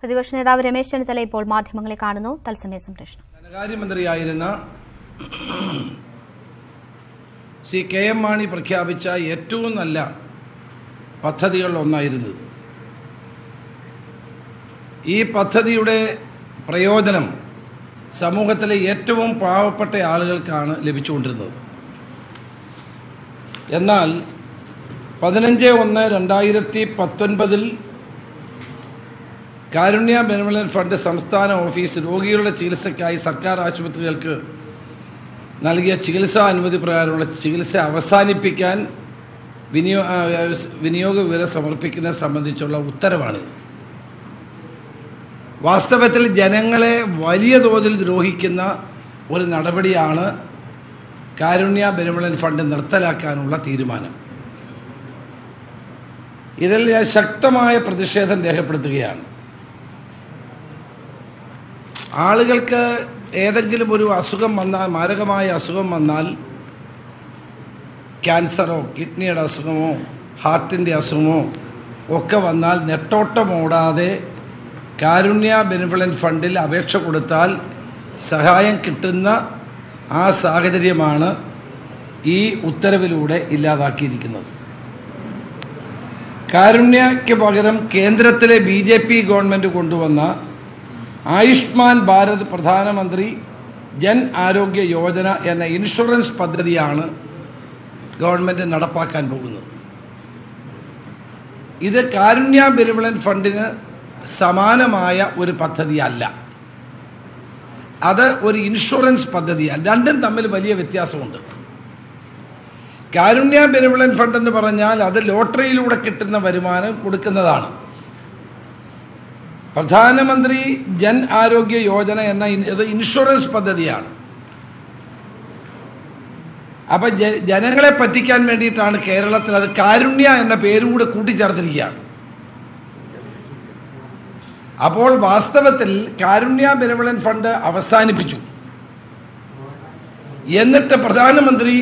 പ്രതിപക്ഷ നേതാവ് രമേശ് ചെന്നിത്തല ഇപ്പോൾ മാധ്യമങ്ങളെ കാണുന്നു. തത്സമയ സംപ്രേഷണം. ധനകാര്യമന്ത്രിയായിരുന്ന സി കെ എം മാണി പ്രഖ്യാപിച്ച ഏറ്റവും നല്ല പദ്ധതികളിലൊന്നായിരുന്നത് ഈ പദ്ധതിയുടെ പ്രയോജനം സമൂഹത്തിലെ ഏറ്റവും പാവപ്പെട്ട ആളുകൾക്കാണ് ലഭിച്ചുകൊണ്ടിരുന്നത്. എന്നാൽ പതിനഞ്ച് ഒന്ന് രണ്ടായിരത്തി പത്തൊൻപതിൽ കാരുണ്യ ബെനവലൻ ഫണ്ട് സംസ്ഥാന ഓഫീസ് രോഗികളുടെ ചികിത്സയ്ക്കായി സർക്കാർ ആശുപത്രികൾക്ക് നൽകിയ ചികിത്സാ അനുമതി പ്രകാരമുള്ള ചികിത്സ അവസാനിപ്പിക്കാൻ വിനിയോ വിനിയോഗ വിവരം സമർപ്പിക്കുന്നത് സംബന്ധിച്ചുള്ള ഉത്തരവാണിത് വാസ്തവത്തിൽ ജനങ്ങളെ വലിയ തോതിൽ ദ്രോഹിക്കുന്ന ഒരു നടപടിയാണ് കാരുണ്യ ബെനവലൻ ഫണ്ട് നിർത്തലാക്കാനുള്ള തീരുമാനം. ഇതിൽ ഞാൻ ശക്തമായ പ്രതിഷേധം രേഖപ്പെടുത്തുകയാണ്. ആളുകൾക്ക് ഏതെങ്കിലും ഒരു അസുഖം വന്നാൽ മാരകമായ അസുഖം വന്നാൽ ക്യാൻസറോ കിഡ്നിയുടെ അസുഖമോ ഹാർട്ടിന്റെ അസുഖമോ ഒക്കെ വന്നാൽ നെട്ടോട്ടമോടാതെ കാരുണ്യ ബെനിഫിളൻ ഫണ്ടിൽ അപേക്ഷ കൊടുത്താൽ സഹായം കിട്ടുന്ന ആ സാഹചര്യമാണ് ഈ ഉത്തരവിലൂടെ ഇല്ലാതാക്കിയിരിക്കുന്നത്. കാരുണ്യയ്ക്ക് പകരം കേന്ദ്രത്തിലെ ബി ജെ പി ഗവൺമെന്റ് കൊണ്ടുവന്ന ആയുഷ്മാൻ ഭാരത് പ്രധാനമന്ത്രി ജൻ ആരോഗ്യ യോജന എന്ന ഇൻഷുറൻസ് പദ്ധതിയാണ് ഗവൺമെന്റ് നടപ്പാക്കാൻ പോകുന്നത്. ഇത് കാരുണ്യ ബെനിവലൻ ഫണ്ടിന് സമാനമായ ഒരു പദ്ധതിയല്ല. അത് ഒരു ഇൻഷുറൻസ് പദ്ധതിയാണ്. രണ്ടും തമ്മിൽ വലിയ വ്യത്യാസമുണ്ട്. കാരുണ്യ ബെനിവലൻ ഫണ്ട് എന്ന് പറഞ്ഞാൽ അത് ലോട്ടറിയിലൂടെ കിട്ടുന്ന വരുമാനം കൊടുക്കുന്നതാണ്. പ്രധാനമന്ത്രി ജൻ ആരോഗ്യ യോജന എന്ന ഇത് ഇൻഷുറൻസ് പദ്ധതിയാണ്. അപ്പം ജനങ്ങളെ പറ്റിക്കാൻ വേണ്ടിയിട്ടാണ് കേരളത്തിൽ അത് കാരുണ്യ എന്ന പേരുകൂടെ കൂട്ടിച്ചേർത്തിരിക്കുകയാണ്. അപ്പോൾ വാസ്തവത്തിൽ കാരുണ്യ ബെനവലൻ ഫണ്ട് അവസാനിപ്പിച്ചു. എന്നിട്ട് പ്രധാനമന്ത്രി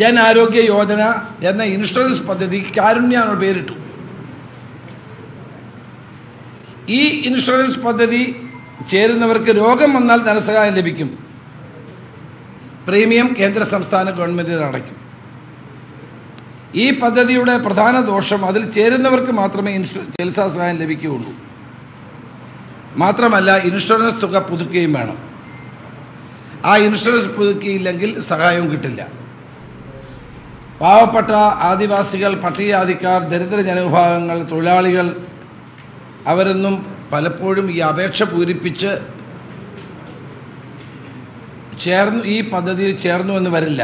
ജൻ ആരോഗ്യ യോജന എന്ന ഇൻഷുറൻസ് പദ്ധതി കാരുണ്യ എന്ന പേരിട്ടു. ഈ ഇൻഷുറൻസ് പദ്ധതി ചേരുന്നവർക്ക് രോഗം വന്നാൽ ധനസഹായം ലഭിക്കും. പ്രീമിയം കേന്ദ്ര സംസ്ഥാന ഗവൺമെന്റിൽ അടയ്ക്കും. ഈ പദ്ധതിയുടെ പ്രധാന ദോഷം അതിൽ ചേരുന്നവർക്ക് മാത്രമേ ഇൻഷു ചികിത്സാ സഹായം ലഭിക്കുകയുള്ളൂ. മാത്രമല്ല ഇൻഷുറൻസ് തുക പുതുക്കുകയും വേണം. ആ ഇൻഷുറൻസ് പുതുക്കിയില്ലെങ്കിൽ സഹായവും കിട്ടില്ല. പാവപ്പെട്ട ആദിവാസികൾ പട്ടികജാതിക്കാർ ദരിദ്ര ജനവിഭാഗങ്ങൾ തൊഴിലാളികൾ അവരൊന്നും പലപ്പോഴും ഈ അപേക്ഷ പൂരിപ്പിച്ച് ചേർന്നു ഈ പദ്ധതിയിൽ ചേർന്നു എന്ന് വരില്ല.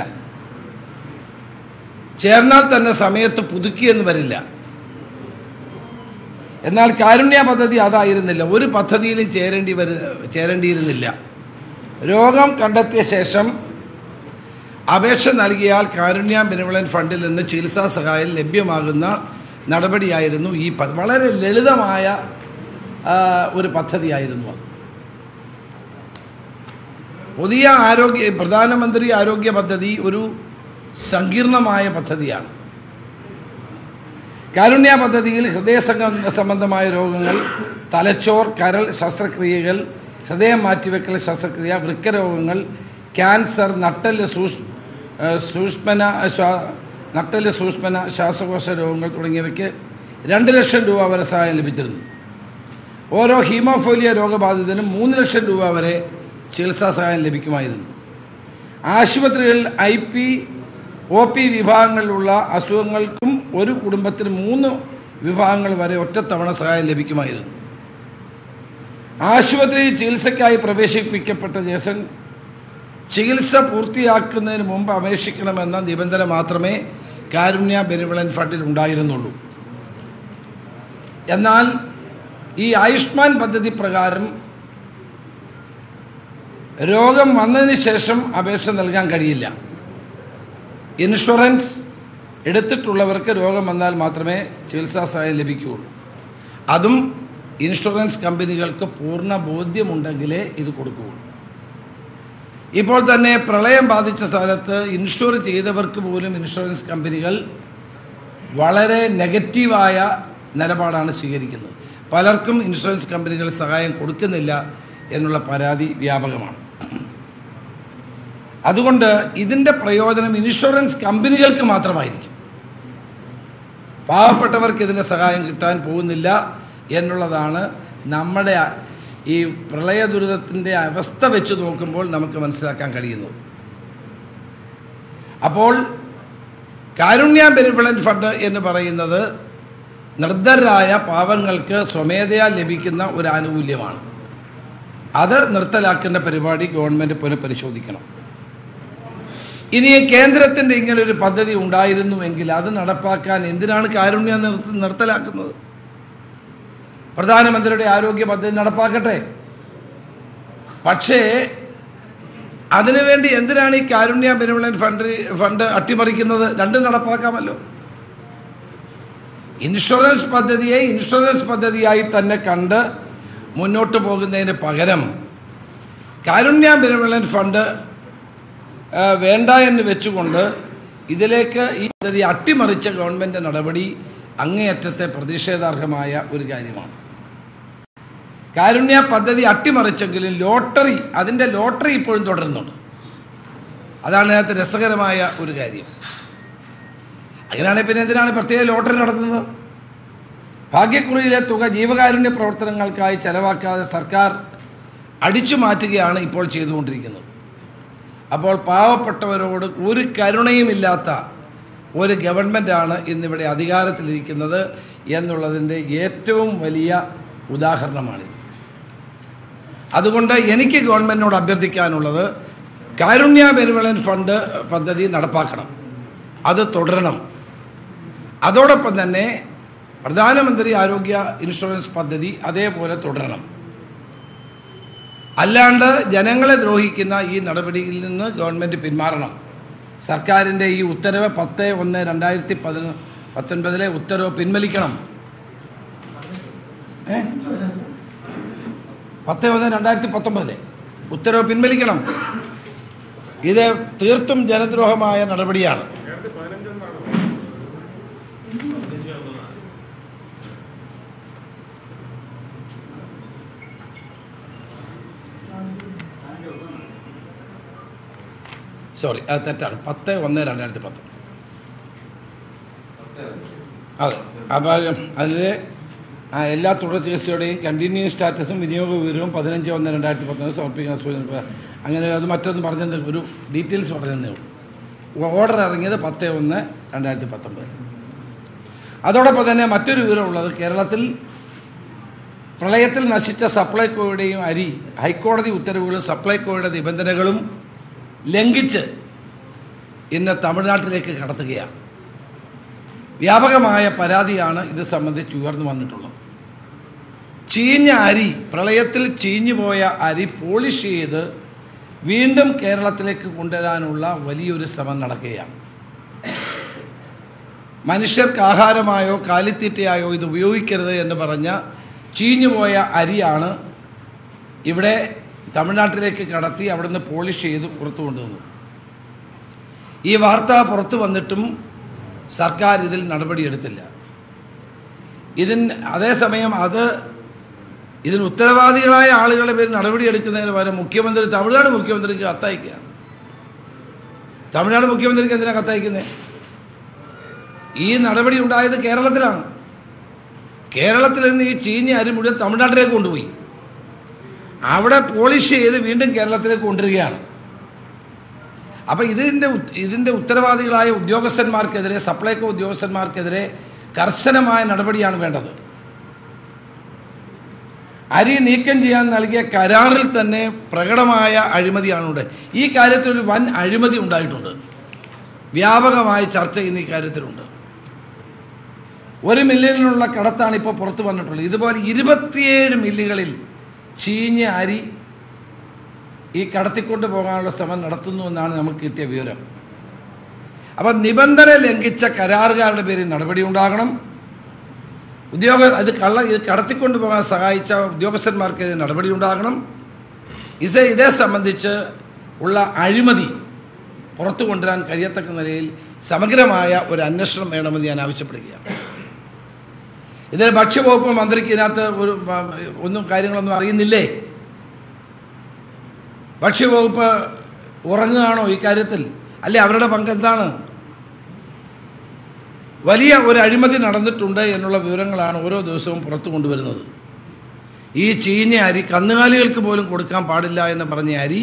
ചേർന്നാൽ തന്നെ സമയത്ത് പുതുക്കിയെന്ന് വരില്ല. എന്നാൽ കാരുണ്യ പദ്ധതി അതായിരുന്നില്ല. ഒരു പദ്ധതിയിലും ചേരേണ്ടി വരു ചേരേണ്ടിയിരുന്നില്ല. രോഗം കണ്ടെത്തിയ ശേഷം അപേക്ഷ നൽകിയാൽ കാരുണ്യ ബെനിവളൻ ഫണ്ടിൽ നിന്ന് ചികിത്സാ സഹായം ലഭ്യമാകുന്ന നടപടിയായിരുന്നു ഈ വളരെ ലളിതമായ ഒരു പദ്ധതിയായിരുന്നു അത്. പുതിയ ആരോഗ്യ പ്രധാനമന്ത്രി ആരോഗ്യ പദ്ധതി ഒരു സങ്കീർണമായ പദ്ധതിയാണ്. കാരുണ്യ പദ്ധതിയിൽ ഹൃദയ സംബന്ധമായ രോഗങ്ങൾ തലച്ചോർ കരൾ ശസ്ത്രക്രിയകൾ ഹൃദയം മാറ്റിവെക്കൽ ശസ്ത്രക്രിയ വൃക്കരോഗങ്ങൾ ക്യാൻസർ നട്ടൽ സൂഷ് സൂക്ഷ്മന നട്ടൽ സൂക്ഷ്മന ശ്വാസകോശ രോഗങ്ങൾ തുടങ്ങിയവയ്ക്ക് രണ്ട് ലക്ഷം രൂപ വരെ സഹായം ലഭിച്ചിരുന്നു. ഓരോ ഹീമോഫോലിയ രോഗബാധിതനും മൂന്ന് ലക്ഷം രൂപ വരെ ചികിത്സാ സഹായം ലഭിക്കുമായിരുന്നു. ആശുപത്രികളിൽ ഐ പി ഒ പി വിഭാഗങ്ങളിലുള്ള അസുഖങ്ങൾക്കും ഒരു കുടുംബത്തിന് മൂന്ന് വിഭാഗങ്ങൾ വരെ ഒറ്റത്തവണ സഹായം ലഭിക്കുമായിരുന്നു. ആശുപത്രി ചികിത്സയ്ക്കായി പ്രവേശിപ്പിക്കപ്പെട്ട ജേസൻ ചികിത്സ പൂർത്തിയാക്കുന്നതിന് മുമ്പ് അപേക്ഷിക്കണമെന്ന നിബന്ധന മാത്രമേ കാരുണ്യ ബെനിവളൻ ഫണ്ടിൽ ഉണ്ടായിരുന്നുള്ളൂ. എന്നാൽ ഈ ആയുഷ്മാൻ പദ്ധതി പ്രകാരം രോഗം വന്നതിന് ശേഷം അപേക്ഷ നൽകാൻ കഴിയില്ല. ഇൻഷുറൻസ് എടുത്തിട്ടുള്ളവർക്ക് രോഗം വന്നാൽ മാത്രമേ ചികിത്സാ സഹായം ലഭിക്കുകയുള്ളൂ. അതും ഇൻഷുറൻസ് കമ്പനികൾക്ക് പൂർണ ബോധ്യമുണ്ടെങ്കിലേ ഇത് കൊടുക്കുകയുള്ളൂ. ഇപ്പോൾ തന്നെ പ്രളയം ബാധിച്ച സ്ഥലത്ത് ഇൻഷുർ ചെയ്തവർക്ക് പോലും ഇൻഷുറൻസ് കമ്പനികൾ വളരെ നെഗറ്റീവായ നിലപാടാണ് സ്വീകരിക്കുന്നത്. പലർക്കും ഇൻഷുറൻസ് കമ്പനികൾ സഹായം കൊടുക്കുന്നില്ല എന്നുള്ള പരാതി വ്യാപകമാണ്. അതുകൊണ്ട് ഇതിന്റെ പ്രയോജനം ഇൻഷുറൻസ് കമ്പനികൾക്ക് മാത്രമായിരിക്കും. പാവപ്പെട്ടവർക്ക് ഇതിന്റെ സഹായം കിട്ടാൻ പോകുന്നില്ല എന്നുള്ളതാണ് നമ്മുടെ ഈ പ്രളയ ദുരിതത്തിന്റെ അവസ്ഥ വെച്ച് നോക്കുമ്പോൾ നമുക്ക് മനസ്സിലാക്കാൻ കഴിയുന്നു. അപ്പോൾ കാരുണ്യ ബെനിഫിലന്റ് ഫണ്ട് എന്ന് പറയുന്നത് നിർദ്ധരായ പാവങ്ങൾക്ക് സ്വമേധയാ ലഭിക്കുന്ന ഒരു ആനുകൂല്യമാണ്. അത് നിർത്തലാക്കുന്ന പരിപാടി ഗവൺമെന്റ് പുനഃപരിശോധിക്കണം ഇനി കേന്ദ്രത്തിന്റെ ഇങ്ങനൊരു പദ്ധതി ഉണ്ടായിരുന്നുവെങ്കിൽ അത് നടപ്പാക്കാൻ എന്തിനാണ് കാരുണ്യ നിർത്ത നിർത്തലാക്കുന്നത്? പ്രധാനമന്ത്രിയുടെ ആരോഗ്യ പദ്ധതി നടപ്പാക്കട്ടെ. പക്ഷേ അതിനുവേണ്ടി എന്തിനാണ് ഈ കാരുണ്യ ബെനവലൻ ഫണ്ട് ഫണ്ട് അട്ടിമറിക്കുന്നത്? രണ്ടും നടപ്പാക്കാമല്ലോ. ഇൻഷുറൻസ് പദ്ധതിയെ ഇൻഷുറൻസ് പദ്ധതിയായി തന്നെ കണ്ട് മുന്നോട്ട് പോകുന്നതിന് പകരം കാരുണ്യ ബെനവലൻ ഫണ്ട് വേണ്ട എന്ന് വെച്ചുകൊണ്ട് ഇതിലേക്ക് ഈ പദ്ധതി അട്ടിമറിച്ച ഗവൺമെന്റ് നടപടി അങ്ങേയറ്റത്തെ പ്രതിഷേധാർഹമായ ഒരു കാര്യമാണ്. കാരുണ്യ പദ്ധതി അട്ടിമറിച്ചെങ്കിലും ലോട്ടറി അതിന്റെ ലോട്ടറി ഇപ്പോഴും തുടരുന്നുണ്ട്. അതാണ് അതിനകത്ത് രസകരമായ ഒരു കാര്യം. അങ്ങനെയാണെങ്കിൽ പിന്നെ എന്തിനാണ് പ്രത്യേക ലോട്ടറി നടത്തുന്നത്? ഭാഗ്യക്കുറിയിലെ തുക ജീവകാരുണ്യ പ്രവർത്തനങ്ങൾക്കായി ചെലവാക്കാതെ സർക്കാർ അടിച്ചു മാറ്റുകയാണ് ഇപ്പോൾ ചെയ്തുകൊണ്ടിരിക്കുന്നത്. അപ്പോൾ പാവപ്പെട്ടവരോട് ഒരു കരുണയുമില്ലാത്ത ഒരു ഗവൺമെന്റാണ് ഇന്നിവിടെ അധികാരത്തിലിരിക്കുന്നത് എന്നുള്ളതിന്റെ ഏറ്റവും വലിയ ഉദാഹരണമാണിത്. അതുകൊണ്ട് എനിക്ക് ഗവൺമെന്റിനോട് അഭ്യർത്ഥിക്കാനുള്ളത് കാരുണ്യ ബെനിവലന്റ് ഫണ്ട് പദ്ധതി നടപ്പാക്കണം. അത് തുടരണം. അതോടൊപ്പം തന്നെ പ്രധാനമന്ത്രി ആരോഗ്യ ഇൻഷുറൻസ് പദ്ധതി അതേപോലെ തുടരണം. അല്ലാണ്ട് ജനങ്ങളെ ദ്രോഹിക്കുന്ന ഈ നടപടിയിൽ നിന്ന് ഗവൺമെന്റ് പിന്മാറണം. സർക്കാരിന്റെ ഈ ഉത്തരവ് പത്ത് ഒന്ന് രണ്ടായിരത്തി പതിനൊ പത്തൊൻപതിലെ ഉത്തരവ് പിൻവലിക്കണം. ഏ? പത്ത് ഒന്ന് രണ്ടായിരത്തി പത്തൊമ്പതിലെ ഉത്തരവ് പിൻവലിക്കണം. ഇത് തീർത്തും ജനദ്രോഹമായ നടപടിയാണ്. സോറി അത് തെറ്റാണ്. പത്ത് ഒന്ന് രണ്ടായിരത്തി പത്തൊമ്പത് അതെ. അപ്പം അതിൽ എല്ലാ തുടർ ചികിത്സയുടെയും കണ്ടിന്യൂ സ്റ്റാറ്റസും വിനിയോഗ വിവരവും പതിനഞ്ച് ഒന്ന് രണ്ടായിരത്തി പത്തൊമ്പത് സമർപ്പിക്കുന്ന സൂചന അങ്ങനെ അത് മറ്റൊന്ന് പറഞ്ഞത് ഒരു ഡീറ്റെയിൽസ് പറഞ്ഞതേ ഉള്ളൂ. ഓർഡർ ഇറങ്ങിയത് പത്ത് ഒന്ന് രണ്ടായിരത്തി പത്തൊമ്പത് അതോടൊപ്പം തന്നെ മറ്റൊരു വിവരമുള്ളത് കേരളത്തിൽ പ്രളയത്തിൽ നശിച്ച സപ്ലൈകോയുടെയും അരി ഹൈക്കോടതി ഉത്തരവുകളും സപ്ലൈകോയുടെ നിബന്ധനകളും ലംഘിച്ച് ഇന്ന് തമിഴ്നാട്ടിലേക്ക് കടത്തുകയാണ്. വ്യാപകമായ പരാതിയാണ് ഇത് സംബന്ധിച്ച് ഉയർന്നു വന്നിട്ടുള്ളത്. ചീഞ്ഞ അരി പ്രളയത്തിൽ ചീഞ്ഞു പോയ അരി പോളിഷ് ചെയ്ത് വീണ്ടും കേരളത്തിലേക്ക് കൊണ്ടുവരാനുള്ള വലിയൊരു ശ്രമം നടക്കുകയാണ്. മനുഷ്യർക്ക് ആഹാരമായോ കാലിത്തീറ്റയായോ ഇത് ഉപയോഗിക്കരുത് എന്ന് പറഞ്ഞ ചീഞ്ഞുപോയ അരിയാണ് ഇവിടെ തമിഴ്നാട്ടിലേക്ക് കടത്തി അവിടുന്ന് പോളിഷ് ചെയ്ത് പുറത്തു കൊണ്ടുവന്നു ഈ വാർത്ത പുറത്തു വന്നിട്ടും സർക്കാർ ഇതിൽ നടപടിയെടുത്തില്ല. ഇതിന് അതേസമയം അത് ഇതിന് ഉത്തരവാദികളായ ആളുകളുടെ പേര് നടപടിയെടുക്കുന്നതിന് പകരം മുഖ്യമന്ത്രി തമിഴ്നാട് മുഖ്യമന്ത്രിക്ക് കത്തയക്കുകയാണ്. തമിഴ്നാട് മുഖ്യമന്ത്രിക്ക് എന്തിനാണ് കത്തയക്കുന്നത് ഈ നടപടി ഉണ്ടായത് കേരളത്തിലാണ്. കേരളത്തിൽ നിന്ന് ഈ ചീഞ്ഞ അരി മുഴുവൻ തമിഴ്നാട്ടിലേക്ക് കൊണ്ടുപോയി. അവിടെ പോളിഷ് ചെയ്ത് വീണ്ടും കേരളത്തിലേക്ക് കൊണ്ടുവരികയാണ്. അപ്പം ഇതിന്റെ ഇതിന്റെ ഉത്തരവാദികളായ ഉദ്യോഗസ്ഥന്മാർക്കെതിരെ സപ്ലൈകോ ഉദ്യോഗസ്ഥന്മാർക്കെതിരെ കർശനമായ നടപടിയാണ് വേണ്ടത്. അരി നീക്കം ചെയ്യാൻ നൽകിയ കരാറിൽ തന്നെ പ്രകടമായ അഴിമതിയാണ് ഇവിടെ ഈ കാര്യത്തിൽ ഒരു വൻ അഴിമതി ഉണ്ടായിട്ടുണ്ട്. വ്യാപകമായ ചർച്ച ഇന്ന് ഈ കാര്യത്തിലുണ്ട്. ഒരു മില്ലിനുള്ള കടത്താണ് ഇപ്പോൾ പുറത്തു വന്നിട്ടുള്ളത്. ഇതുപോലെ ഇരുപത്തിയേഴ് മില്ലുകളിൽ ചീഞ്ഞ അരി ഈ കടത്തിക്കൊണ്ട് പോകാനുള്ള ശ്രമം നടത്തുന്നു എന്നാണ് നമുക്ക് കിട്ടിയ വിവരം. അപ്പം നിബന്ധന ലംഘിച്ച കരാറുകാരുടെ പേരിൽ നടപടി ഉണ്ടാകണം. ഉദ്യോഗ അത് കള്ള ഇത് കടത്തിക്കൊണ്ടു പോകാൻ സഹായിച്ച ഉദ്യോഗസ്ഥന്മാർക്ക് നടപടി ഉണ്ടാകണം. ഇത് ഇതേ സംബന്ധിച്ച് ഉള്ള അഴിമതി പുറത്തു കൊണ്ടുവരാൻ കഴിയത്തക്ക നിലയിൽ സമഗ്രമായ ഒരു അന്വേഷണം വേണമെന്ന് ഞാൻ ആവശ്യപ്പെടുകയാണ്. ഇതിൽ ഭക്ഷ്യവകുപ്പ് മന്ത്രിക്ക് ഇതിനകത്ത് ഒരു ഒന്നും കാര്യങ്ങളൊന്നും അറിയുന്നില്ലേ? ഭക്ഷ്യവകുപ്പ് ഉറങ്ങുകയാണോ ഈ കാര്യത്തിൽ? അല്ലെ അവരുടെ പങ്ക് എന്താണ് വലിയ ഒരു അഴിമതി നടന്നിട്ടുണ്ട് എന്നുള്ള വിവരങ്ങളാണ് ഓരോ ദിവസവും പുറത്തു കൊണ്ടുവരുന്നത്. ഈ ചീഞ്ഞ അരി കന്നുകാലികൾക്ക് പോലും കൊടുക്കാൻ പാടില്ല എന്ന് പറഞ്ഞ അരി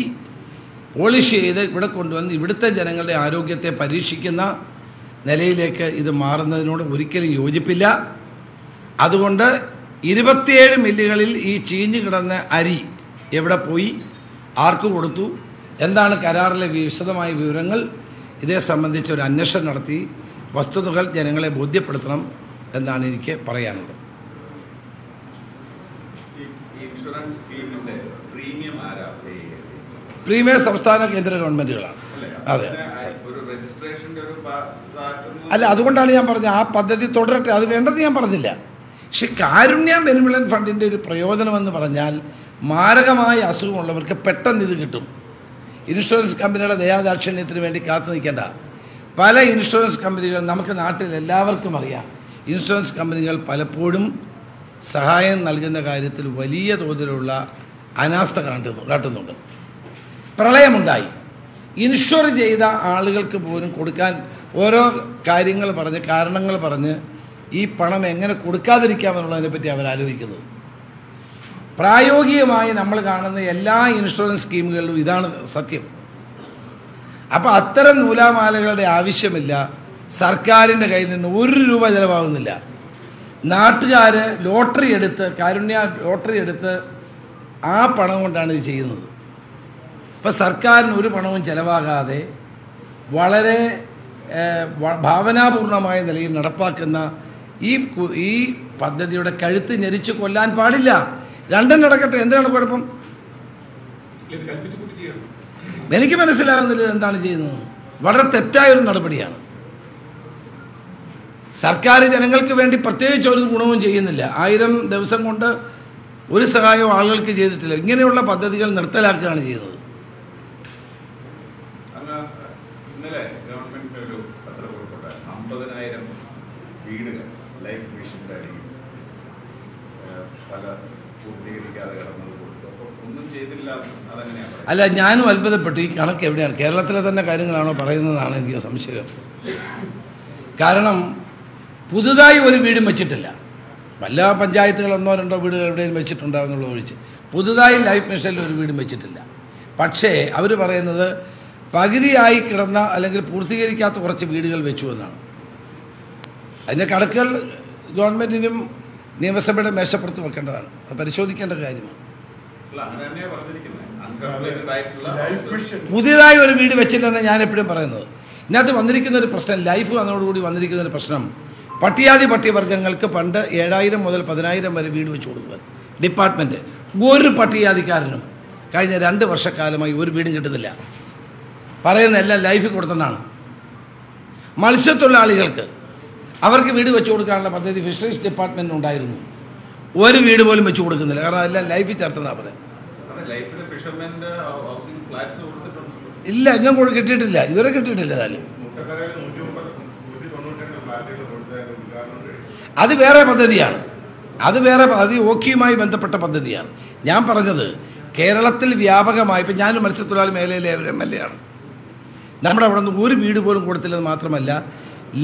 പോളിഷ് ചെയ്ത് ഇവിടെ കൊണ്ടുവന്ന് ഇവിടുത്തെ ജനങ്ങളുടെ ആരോഗ്യത്തെ പരീക്ഷിക്കുന്ന നിലയിലേക്ക് ഇത് മാറുന്നതിനോട് ഒരിക്കലും യോജിപ്പില്ല. അതുകൊണ്ട് ഇരുപത്തിയേഴ് മില്ലുകളിൽ ഈ ചീഞ്ഞു കിടന്ന അരി എവിടെ പോയി? ആർക്ക് കൊടുത്തു? എന്താണ് കരാറിലെ വിശദമായ വിവരങ്ങൾ? ഇതേ സംബന്ധിച്ച് ഒരു അന്വേഷണം നടത്തി. വസ്തുതകൾ ജനങ്ങളെ ബോധ്യപ്പെടുത്തണം എന്നാണ് എനിക്ക് പറയാനുള്ളത്. പ്രീമിയം സംസ്ഥാന കേന്ദ്ര ഗവൺമെന്റുകളാണ്. അതെ. അല്ല അതുകൊണ്ടാണ് ഞാൻ പറഞ്ഞത് ആ പദ്ധതി തുടരട്ടെ അത് വേണ്ടെന്ന് ഞാൻ പറഞ്ഞില്ല. പക്ഷെ കാരുണ്യ ബെനിമിലൻ ഫണ്ടിന്റെ ഒരു പ്രയോജനമെന്ന് പറഞ്ഞാൽ മാരകമായ അസുഖമുള്ളവർക്ക് പെട്ടെന്ന് ഇത് കിട്ടും. ഇൻഷുറൻസ് കമ്പനികളുടെ ദയാദാക്ഷിണ്യത്തിന് വേണ്ടി കാത്തു നിൽക്കേണ്ട. പല ഇൻഷുറൻസ് കമ്പനികളും നമുക്ക് നാട്ടിൽ എല്ലാവർക്കും അറിയാം. ഇൻഷുറൻസ് കമ്പനികൾ പലപ്പോഴും സഹായം നൽകുന്ന കാര്യത്തിൽ വലിയ തോതിലുള്ള അനാസ്ഥ കാട്ടുന്നു കാട്ടുന്നുണ്ട്. പ്രളയമുണ്ടായി. ഇൻഷുർ ചെയ്ത ആളുകൾക്ക് പോലും കൊടുക്കാൻ ഓരോ കാര്യങ്ങൾ പറഞ്ഞ് കാരണങ്ങൾ പറഞ്ഞ് ഈ പണം എങ്ങനെ കൊടുക്കാതിരിക്കാമെന്നുള്ളതിനെ പറ്റി അവർ ആലോചിക്കുന്നത്. പ്രായോഗികമായി നമ്മൾ കാണുന്ന എല്ലാ ഇൻഷുറൻസ് സ്കീമുകളിലും ഇതാണ് സത്യം. അപ്പോൾ അത്തരം നൂലാമാലകളുടെ ആവശ്യമില്ല. സർക്കാരിന്റെ കയ്യിൽ നിന്ന് ഒരു രൂപ ചിലവാകുന്നില്ല. നാട്ടുകാർ ലോട്ടറി എടുത്ത് കാരുണ്യ ലോട്ടറി എടുത്ത് ആ പണം കൊണ്ടാണ് ഇത് ചെയ്യുന്നത്. ഇപ്പം സർക്കാരിന് ഒരു പണവും ചിലവാകാതെ വളരെ ഭാവനാപൂർണമായ നിലയിൽ നടപ്പാക്കുന്ന ഈ ഈ പദ്ധതിയുടെ കഴുത്ത് ഞെരിച്ച് കൊല്ലാൻ പാടില്ല. രണ്ടും നടക്കട്ടെ. എന്താണ് കുഴപ്പം? എനിക്ക് മനസ്സിലാകുന്നില്ല എന്താണ് ചെയ്യുന്നത്. വളരെ തെറ്റായൊരു നടപടിയാണ്. സർക്കാർ ജനങ്ങൾക്ക് വേണ്ടി പ്രത്യേകിച്ച് ഒരു ഗുണവും ചെയ്യുന്നില്ല. ആയിരം ദിവസം കൊണ്ട് ഒരു സഹായവും ആളുകൾക്ക് ചെയ്തിട്ടില്ല. ഇങ്ങനെയുള്ള പദ്ധതികൾ നിർത്തലാക്കുകയാണ് ചെയ്യുന്നത്. ഒന്നും ചെയ്തില്ല? അല്ല ഞാനും അത്ഭുതപ്പെട്ടു. ഈ കണക്ക് എവിടെയാണ്? കേരളത്തിലെ തന്നെ കാര്യങ്ങളാണോ പറയുന്നതാണ് എനിക്ക് സംശയം. കാരണം പുതുതായി ഒരു വീടും വെച്ചിട്ടില്ല. വല്ല പഞ്ചായത്തുകളൊന്നോ രണ്ടോ വീടുകൾ എവിടെയും വെച്ചിട്ടുണ്ടോ എന്നുള്ളത് ഒഴിച്ച്. പുതുതായി ലൈഫ് മിഷനിൽ ഒരു വീടും വെച്ചിട്ടില്ല. പക്ഷേ അവർ പറയുന്നത് പകുതിയായി കിടന്ന അല്ലെങ്കിൽ പൂർത്തീകരിക്കാത്ത കുറച്ച് വീടുകൾ വെച്ചു എന്നാണ്. അതിന്റെ കണക്കുകൾ ഗവൺമെന്റിനും നിയമസഭയുടെ മേശപ്പുറത്ത് വെക്കേണ്ടതാണ്. അത് പരിശോധിക്കേണ്ട കാര്യമാണ്. പുതിയതായി ഒരു വീട് വെച്ചില്ലെന്ന് ഞാൻ എപ്പോഴും പറയുന്നത്. ഇതിനകത്ത് വന്നിരിക്കുന്ന ഒരു പ്രശ്നം ലൈഫ് വന്നതോടുകൂടി വന്നിരിക്കുന്ന ഒരു പ്രശ്നം. പട്ടിയാതി പട്ടികവർഗങ്ങൾക്ക് പണ്ട് ഏഴായിരം മുതൽ പതിനായിരം വരെ വീട് വെച്ച് കൊടുക്കുവാൻ. ഡിപ്പാർട്ട്മെന്റ് ഒരു പട്ടിയാതിക്കാരനും കഴിഞ്ഞ രണ്ട് വർഷക്കാലമായി ഒരു വീടും കിട്ടുന്നില്ല. പറയുന്ന എല്ലാം ലൈഫിൽ കൊടുത്തെന്നാണ് മത്സ്യത്തൊഴിലാളികൾക്ക് അവർക്ക് വീട് വെച്ചു കൊടുക്കാനുള്ള പദ്ധതി ഫിഷറീസ് ഡിപ്പാർട്ട്മെന്റിനുണ്ടായിരുന്നു ഒരു വീട് പോലും വെച്ചു കൊടുക്കുന്നില്ല. കാരണം അതെല്ലാം ലൈഫിൽ ചേർത്തെന്നാണ് പറയുന്നത്. ഇല്ല ഞാൻ കൂടെ കിട്ടിയിട്ടില്ല. ഇതുവരെ കിട്ടിയിട്ടില്ല ഏതായാലും അത് വേറെ പദ്ധതിയാണ്. അത് വേറെ അത് ഓക്കിയുമായി ബന്ധപ്പെട്ട പദ്ധതിയാണ്. ഞാൻ പറഞ്ഞത് കേരളത്തിൽ വ്യാപകമായി ഇപ്പം ഞാനൊരു മത്സ്യത്തൊഴിലാളി മേഖലയിലെ ഒരു എം എൽ എ ആണ്. നമ്മുടെ അവിടെ നിന്ന് ഒരു വീട് പോലും കൊടുത്തില്ലെന്ന് മാത്രമല്ല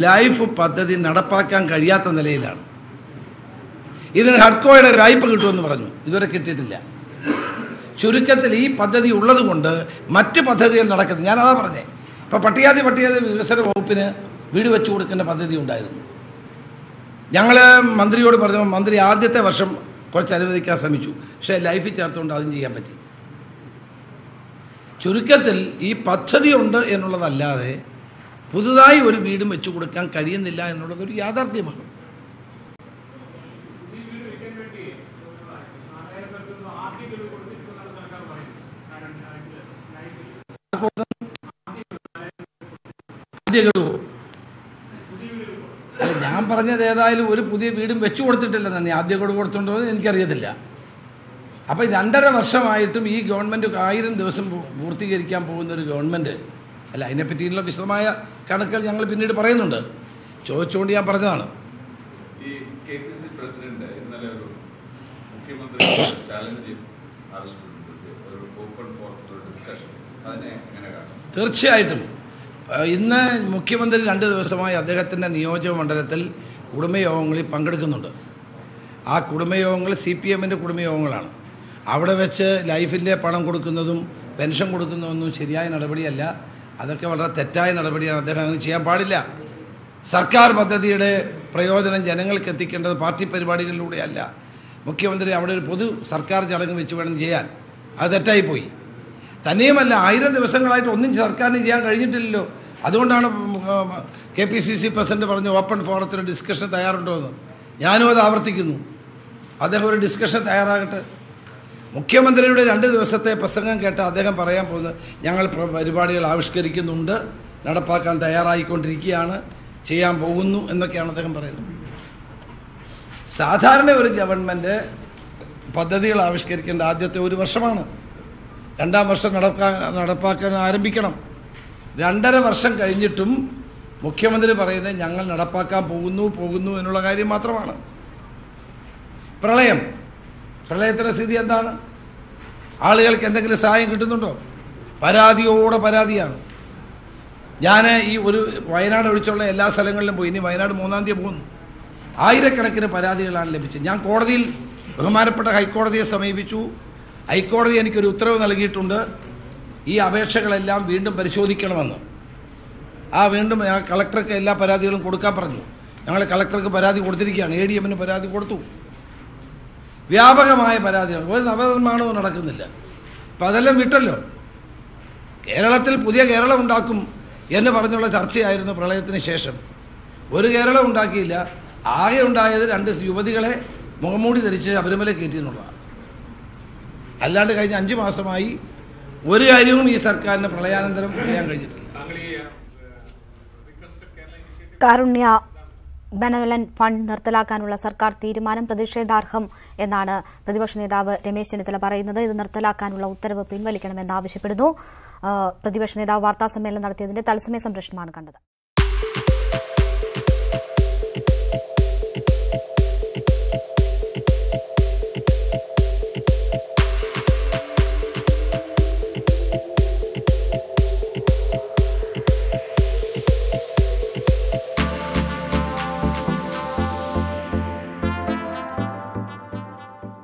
ലൈഫ് പദ്ധതി നടപ്പാക്കാൻ കഴിയാത്ത നിലയിലാണ്. ഇതിന് ഹഡ്കോയുടെ വായ്പ കിട്ടുമെന്ന് പറഞ്ഞു. ഇതുവരെ കിട്ടിയിട്ടില്ല. ചുരുക്കത്തിൽ ഈ പദ്ധതി ഉള്ളതുകൊണ്ട് മറ്റ് പദ്ധതികൾ നടക്കുന്നത് ഞാനതാ പറഞ്ഞേ. ഇപ്പം പട്ടികാതി പട്ടികാതി വികസന വകുപ്പിന് വീട് വെച്ചു കൊടുക്കുന്ന പദ്ധതി ഉണ്ടായിരുന്നു. ഞങ്ങൾ മന്ത്രിയോട് പറഞ്ഞപ്പോൾ മന്ത്രി ആദ്യത്തെ വർഷം കുറച്ച് അനുവദിക്കാൻ ശ്രമിച്ചു. പക്ഷേ ലൈഫിൽ ചേർത്തുകൊണ്ട് അതും ചെയ്യാൻ പറ്റി. ചുരുക്കത്തിൽ ഈ പദ്ധതി ഉണ്ട് എന്നുള്ളതല്ലാതെ പുതുതായി ഒരു വീടും വെച്ചു കൊടുക്കാൻ കഴിയുന്നില്ല എന്നുള്ളതൊരു യാഥാർത്ഥ്യമാണ്. അല്ല ഞാൻ പറഞ്ഞത് ഏതായാലും ഒരു പുതിയ വീടും വെച്ചു കൊടുത്തിട്ടില്ല തന്നെ ആദ്യ ഗഡു കൊടുത്തിട്ടുണ്ടോ എന്ന് എനിക്കറിയത്തില്ല. അപ്പോൾ രണ്ടര വർഷമായിട്ടും ഈ ഗവൺമെന്റ് ആയിരം ദിവസം പൂർത്തീകരിക്കാൻ പോകുന്ന ഒരു ഗവൺമെന്റ് അല്ല അതിനെപ്പറ്റിയുള്ള വിശദമായ കണക്കുകൾ ഞങ്ങൾ പിന്നീട് പറയുന്നുണ്ട്. ചോദിച്ചുകൊണ്ട് ഞാൻ പറഞ്ഞതാണ്. തീർച്ചയായിട്ടും. ഇന്ന് മുഖ്യമന്ത്രി രണ്ട് ദിവസമായി അദ്ദേഹത്തിന്റെ നിയോജക മണ്ഡലത്തിൽ കുടുംബയോഗങ്ങളിൽ പങ്കെടുക്കുന്നുണ്ട്. ആ കുടുംബയോഗങ്ങൾ സി പി എമ്മിന്റെ കുടുംബയോഗങ്ങളാണ്. അവിടെ വെച്ച് ലൈഫിന്റെ പണം കൊടുക്കുന്നതും പെൻഷൻ കൊടുക്കുന്നതൊന്നും ശരിയായ നടപടിയല്ല. അതൊക്കെ വളരെ തെറ്റായ നടപടിയാണ്. അദ്ദേഹം അങ്ങനെ ചെയ്യാൻ പാടില്ല. സർക്കാർ പദ്ധതിയുടെ പ്രയോജനം ജനങ്ങൾക്ക് എത്തിക്കേണ്ടത് പാർട്ടി പരിപാടികളിലൂടെയല്ല. മുഖ്യമന്ത്രി അവിടെ ഒരു പൊതു സർക്കാർ ചടങ്ങ് വെച്ച് വേണം ചെയ്യാൻ. അത് തെറ്റായിപ്പോയി തന്നെയുമല്ല ആയിരം ദിവസങ്ങളായിട്ട് ഒന്നും സർക്കാരിന് ചെയ്യാൻ കഴിഞ്ഞിട്ടില്ലല്ലോ. അതുകൊണ്ടാണ് K P C C president പറഞ്ഞു ഓപ്പൺ ഫോറത്തിന് ഡിസ്കഷൻ തയ്യാറുണ്ടോ എന്ന് ഞാനും അത് ആവർത്തിക്കുന്നു. അദ്ദേഹം ഒരു ഡിസ്കഷൻ തയ്യാറാകട്ടെ. മുഖ്യമന്ത്രിയുടെ രണ്ട് ദിവസത്തെ പ്രസംഗം കേട്ട അദ്ദേഹം പറയാൻ പോകുന്നത് ഞങ്ങൾ പരിപാടികൾ ആവിഷ്കരിക്കുന്നുണ്ട് നടപ്പാക്കാൻ തയ്യാറായിക്കൊണ്ടിരിക്കുകയാണ് ചെയ്യാൻ പോകുന്നു എന്നൊക്കെയാണ് അദ്ദേഹം പറയുന്നത്. സാധാരണ ഒരു ഗവൺമെന്റ് പദ്ധതികൾ ആവിഷ്കരിക്കേണ്ട ആദ്യത്തെ ഒരു വർഷമാണ്. രണ്ടാം വർഷം നടപ്പാക്കാൻ നടപ്പാക്കാൻ ആരംഭിക്കണം. രണ്ടര വർഷം കഴിഞ്ഞിട്ടും മുഖ്യമന്ത്രി പറയുന്നത് ഞങ്ങൾ നടപ്പാക്കാൻ പോകുന്നു പോകുന്നു എന്നുള്ള കാര്യം മാത്രമാണ്. പ്രളയം. പ്രളയത്തിന്റെ സ്ഥിതി എന്താണ്? ആളുകൾക്ക് എന്തെങ്കിലും സഹായം കിട്ടുന്നുണ്ടോ? പരാതിയോടെ പരാതിയാണ്. ഞാൻ ഈ ഒരു വയനാട് ഒഴിച്ചുള്ള എല്ലാ സ്ഥലങ്ങളിലും പോയി. ഇനി വയനാട് മൂന്നാം തീയതി പോകുന്നു. ആയിരക്കണക്കിന് പരാതികളാണ് ലഭിച്ചത്. ഞാൻ കോടതിയിൽ ബഹുമാനപ്പെട്ട ഹൈക്കോടതിയെ സമീപിച്ചു. ഹൈക്കോടതി എനിക്കൊരു ഉത്തരവ് നൽകിയിട്ടുണ്ട്. ഈ അപേക്ഷകളെല്ലാം വീണ്ടും പരിശോധിക്കണമെന്ന്. ആ വീണ്ടും ഞാൻ കളക്ടർക്ക് എല്ലാ പരാതികളും കൊടുക്കാൻ പറഞ്ഞു. ഞങ്ങൾ കളക്ടർക്ക് പരാതി കൊടുത്തിരിക്കുകയാണ്. എ ഡി എമ്മിന് പരാതി കൊടുത്തു. വ്യാപകമായ പരാതികൾ ഒരു നവനിർമ്മാണവും നടക്കുന്നില്ല. അപ്പം അതെല്ലാം വിട്ടല്ലോ. കേരളത്തിൽ പുതിയ കേരളം ഉണ്ടാക്കും എന്ന് പറഞ്ഞുള്ള ചർച്ചയായിരുന്നു പ്രളയത്തിന് ശേഷം. ഒരു കേരളം ഉണ്ടാക്കിയില്ല. ആകെ ഉണ്ടായത് രണ്ട് യുവതികളെ മുഖംമൂടി ധരിച്ച് ശബരിമല കയറ്റിയെന്നുള്ളതാണ് അല്ലാണ്ട് കഴിഞ്ഞ അഞ്ച് മാസമായി ഒരു കാര്യവും ഈ സർക്കാരിന് പ്രളയാനന്തരം ചെയ്യാൻ കഴിഞ്ഞിട്ടില്ല. കാരുണ്യ ബെനവലൻ ഫണ്ട് നിർത്തലാക്കാനുള്ള സർക്കാർ തീരുമാനം പ്രതിഷേധാർഹം എന്നാണ് പ്രതിപക്ഷ നേതാവ് രമേശ് ചെന്നിത്തല പറയുന്നത്. ഇത് നിർത്തലാക്കാനുള്ള ഉത്തരവ് പിൻവലിക്കണമെന്ന് ആവശ്യപ്പെടുന്നു. പ്രതിപക്ഷ നേതാവ് വാർത്താസമ്മേളനം നടത്തിയതിന്റെ തത്സമയ സംരക്ഷണമാണ് കണ്ടത്.